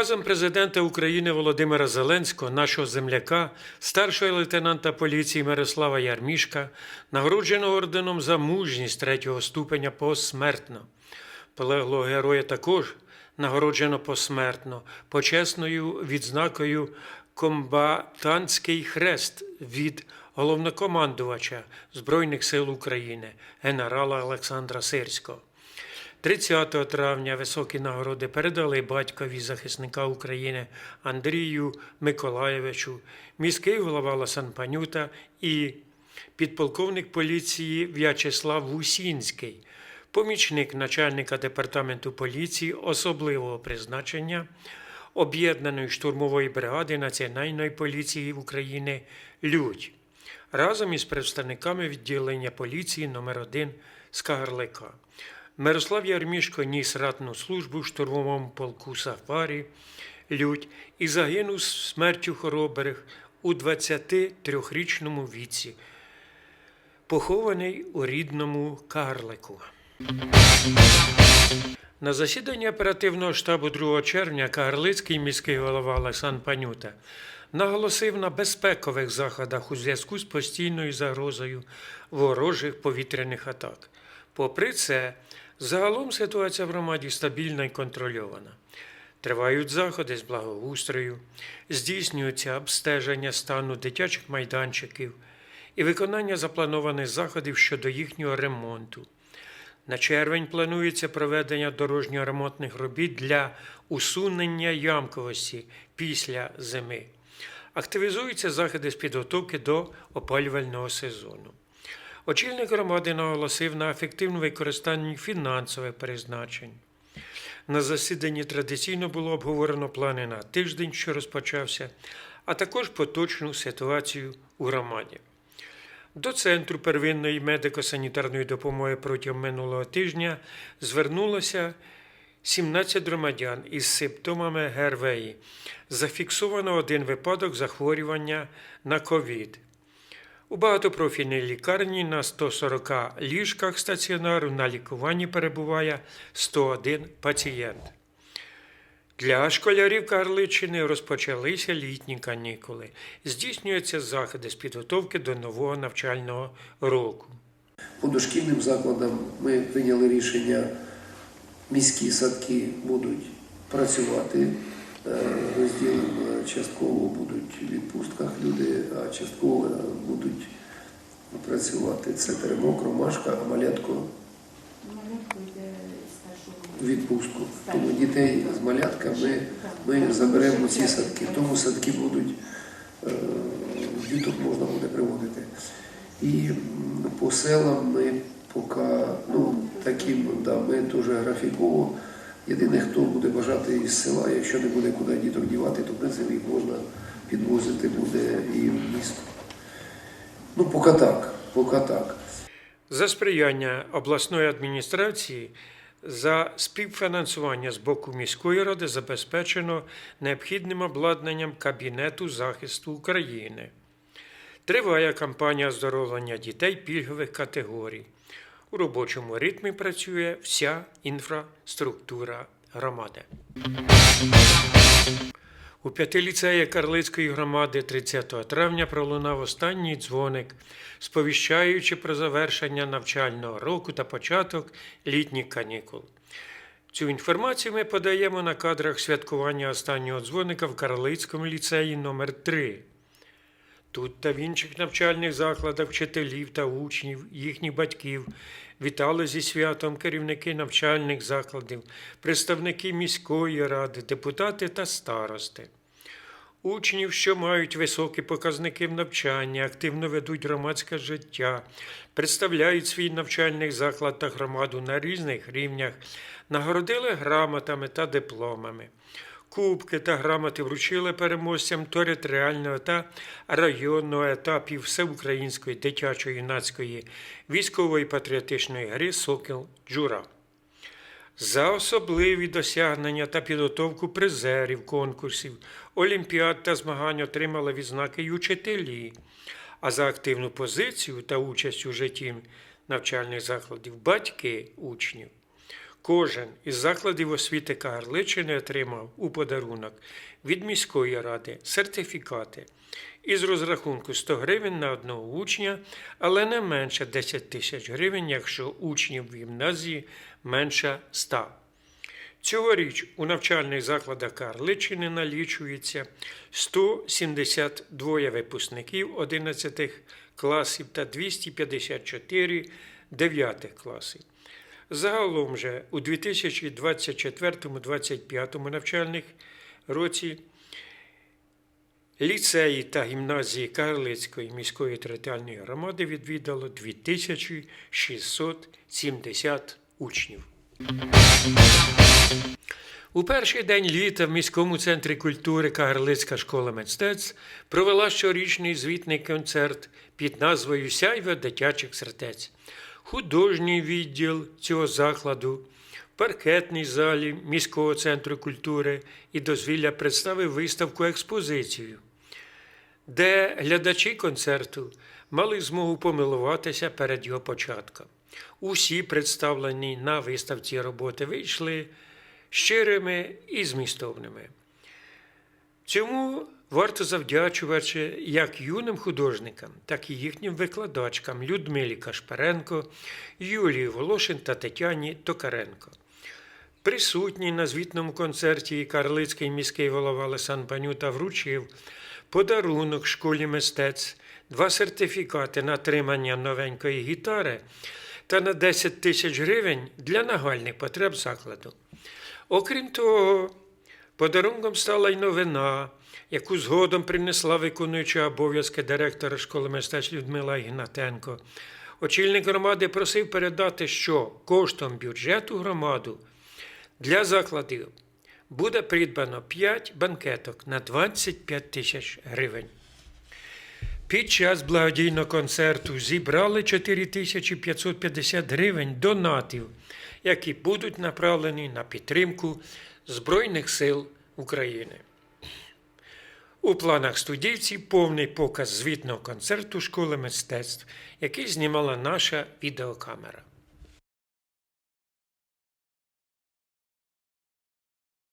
Наказом президента України Володимира Зеленського, нашого земляка, старшого лейтенанта поліції Мирослава Ярмішка, нагороджено орденом за мужність третього ступеня посмертно. Полеглого героя також нагороджено посмертно почесною відзнакою Комбатантський хрест від головнокомандувача Збройних сил України генерала Олександра Сирського. 30 травня високі нагороди передали батькові захисника України Андрію Миколаєвичу, міський голова Ласанпанюта і підполковник поліції В'ячеслав Гусінський, помічник начальника департаменту поліції особливого призначення об'єднаної штурмової бригади Національної поліції України Людь разом із представниками відділення поліції номер 1 з Кагарлика. Мирослав Ярмішко ніс ратну службу в штурмовому полку Сафарі Людь і загинув смертю хоробрих у 23-річному віці, похований у рідному Карлику. На засіданні оперативного штабу 2 червня Кагарлицький міський голова Олександр Панюта наголосив на безпекових заходах у зв'язку з постійною загрозою ворожих повітряних атак. Попри це, загалом ситуація в громаді стабільна і контрольована. Тривають заходи з благоустрою, здійснюються обстеження стану дитячих майданчиків і виконання запланованих заходів щодо їхнього ремонту. На червень планується проведення дорожньо-ремонтних робіт для усунення ямковості після зими. Активізуються заходи з підготовки до опалювального сезону. Очільник громади наголосив на ефективному використанні фінансових призначень. На засіданні традиційно було обговорено плани на тиждень, що розпочався, а також поточну ситуацію у громаді. До Центру первинної медико-санітарної допомоги протягом минулого тижня звернулося 17 громадян із симптомами ГРВІ. Зафіксовано один випадок захворювання на ковід. У багатопрофільній лікарні на 140 ліжках стаціонару на лікуванні перебуває 101 пацієнт. Для школярів Карличини розпочалися літні канікули. Здійснюються заходи з підготовки до нового навчального року. По дошкільним закладам ми прийняли рішення, міські садки будуть працювати. Е, Розділимо частково будуть в відпустках люди, а частково будуть працювати. Це Теремок, Ромашка, а малятко відпустку. Тому дітей з малятками ми заберемо ці садки. Тому садки будуть, е, діток можна буде приводити. І по селам ми поки, ну, таким, да, ми теж графіково. Єдине, хто буде бажати із села, якщо не буде куди діток дівати, то в принципі можна підвозити буде і в місто. Ну, поки так, поки так. За сприяння обласної адміністрації за співфінансування з боку міської ради забезпечено необхідним обладнанням Кабінету захисту України. Триває кампанія оздоровлення дітей пільгових категорій. У робочому ритмі працює вся інфраструктура громади. У п'яти ліцеях Карлицької громади 30 травня пролунав останній дзвоник, сповіщаючи про завершення навчального року та початок літніх канікул. Цю інформацію ми подаємо на кадрах святкування останнього дзвоника в Карлицькому ліцеї номер 3 Тут та в інших навчальних закладах вчителів та учнів, їхніх батьків вітали зі святом керівники навчальних закладів, представники міської ради, депутати та старости. Учнів, що мають високі показники в навчанні, активно ведуть громадське життя, представляють свій навчальний заклад та громаду на різних рівнях, нагородили грамотами та дипломами. Кубки та грамоти вручили переможцям територіального та районного етапів всеукраїнської дитячо-юнацької військової патріотичної гри Сокіл Джура. За особливі досягнення та підготовку призерів конкурсів, олімпіад та змагань отримали відзнаки й учителі, а за активну позицію та участь у житті навчальних закладів батьки учнів. Кожен із закладів освіти Кагарличини отримав у подарунок від міської ради сертифікати із розрахунку 100 гривень на одного учня, але не менше 10 тисяч гривень, якщо учнів в гімназії менше 100. Цьогоріч у навчальних закладах Карличини налічується 172 випускників 11 класів та 254 9 класів. Загалом же у 2024-2025 навчальних році ліцеї та гімназії Карлицької міської територіальної громади відвідало 2670 учнів. У перший день літа в міському центрі культури Кагарлицька школа мистецтв провела щорічний звітний концерт під назвою Сяйве дитячих сердець. Художній відділ цього закладу паркетній залі міського центру культури і дозвілля представив виставку експозицію, де глядачі концерту мали змогу помилуватися перед його початком. Усі представлені на виставці роботи вийшли щирими і змістовними. Цьому варто завдячувати як юним художникам, так і їхнім викладачкам Людмилі Кашпаренко, Юлії Волошин та Тетяні Токаренко. Присутній на звітному концерті Карлицький міський голова Лесан Панюта вручив подарунок школі мистецтв, два сертифікати на отримання новенької гітари та на 10 тисяч гривень для нагальних потреб закладу. Окрім того, подарунком стала й новина, яку згодом принесла виконуюча обов'язки директора школи мистецтв Людмила Ігнатенко. Очільник громади просив передати, що коштом бюджету громаду для закладів буде придбано 5 банкеток на 25 тисяч гривень. Під час благодійного концерту зібрали 4550 гривень донатів, які будуть направлені на підтримку Збройних сил України. У планах студійців повний показ звітного концерту школи мистецтв, який знімала наша відеокамера.